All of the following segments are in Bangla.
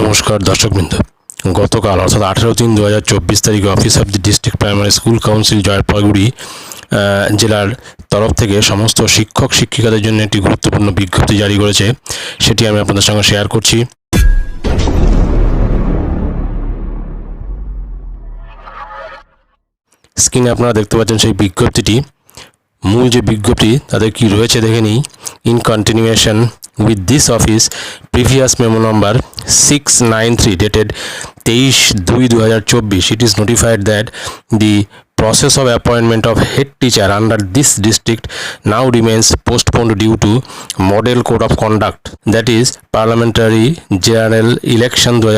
নমস্কার দর্শকবৃন্দ। গতকাল, অর্থাৎ আঠেরো তিন দু হাজার চব্বিশ তারিখে office of the district primary school council Jalpaiguri জেলার তরফ থেকে সমস্ত শিক্ষক শিক্ষিকাদের জন্য একটি গুরুত্বপূর্ণ বিজ্ঞপ্তি জারি করেছে। সেটি আমি আপনাদের সঙ্গে শেয়ার করছি। স্ক্রিনে আপনারা দেখতে পাচ্ছেন সেই বিজ্ঞপ্তিটি। মূল যে বিজ্ঞপ্তি তাদের কি রয়েছে দেখে নিই। In continuation with this office previous memo number six nine three dated তেইশ দুই দু হাজার চব্বিশ it is notified that the process of appointment of head teacher under this district now remains postponed due to model code of conduct that is parliamentary general election দু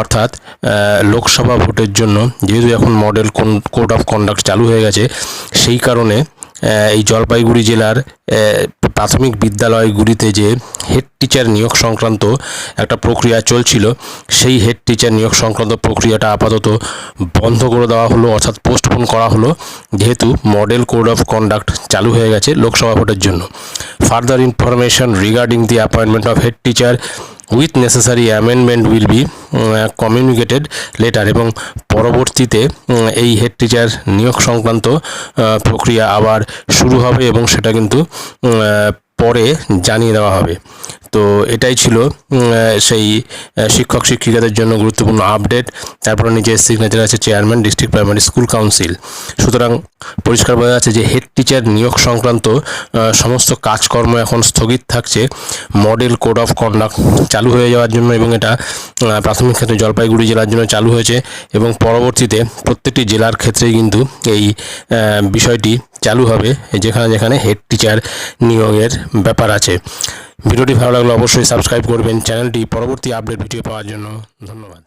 অর্থাৎ লোকসভা ভোটের জন্য যেহেতু এখন মডেল কোড অফ কন্ডাক্ট চালু হয়ে গেছে সেই কারণে এই জলপাইগুড়ি জেলার প্রাথমিক বিদ্যালয়গুলিতে যে হেড টিচার নিয়োগ সংক্রান্ত একটা প্রক্রিয়া চলছিল, সেই হেড টিচার নিয়োগ সংক্রান্ত প্রক্রিয়াটা আপাতত বন্ধ করে দেওয়া হলো, অর্থাৎ পোস্টপোন করা হলো, যেহেতু মডেল কোড অফ কন্ডাক্ট চালু হয়ে গেছে লোকসভা ভোটের জন্য। Further information regarding the appointment of head teacher with necessary amendment will be communicated later এবং পরবর্তীতে এই হেড টিচার নিয়োগ সংক্রান্ত প্রক্রিয়া আবার শুরু হবে এবং সেটা কিন্তু পরে জানিয়ে দেওয়া হবে। তো এটাই ছিল সেই শিক্ষক শিক্ষিকাদের জন্য গুরুত্বপূর্ণ আপডেট। তারপরে নিজের সিগনেচার আছে chairman district primary school council সুতরাং পরিষ্কার বোঝা যাচ্ছে যে হেড টিচার নিয়োগ সংক্রান্ত সমস্ত কাজকর্ম এখন স্থগিত থাকছে। মডেল কোড অফ কন্ডাক্ট চালু হয়ে যাওয়ার জন্য এবং এটা প্রাথমিক ক্ষেত্রে জলপাইগুড়ি জেলার জন্য চালু হয়েছে এবং পরবর্তীতে প্রত্যেকটি জেলার ক্ষেত্রেই কিন্তু এই বিষয়টি চালু হবে, যেখানে যেখানে হেড টিচার নিয়োগের ব্যাপার আছে। ভিডিওটি ভালো লাগলে অবশ্যই সাবস্ক্রাইব করবেন। চ্যানেলটি পরবর্তী আপডেট ভিডিও পাওয়ার জন্য ধন্যবাদ।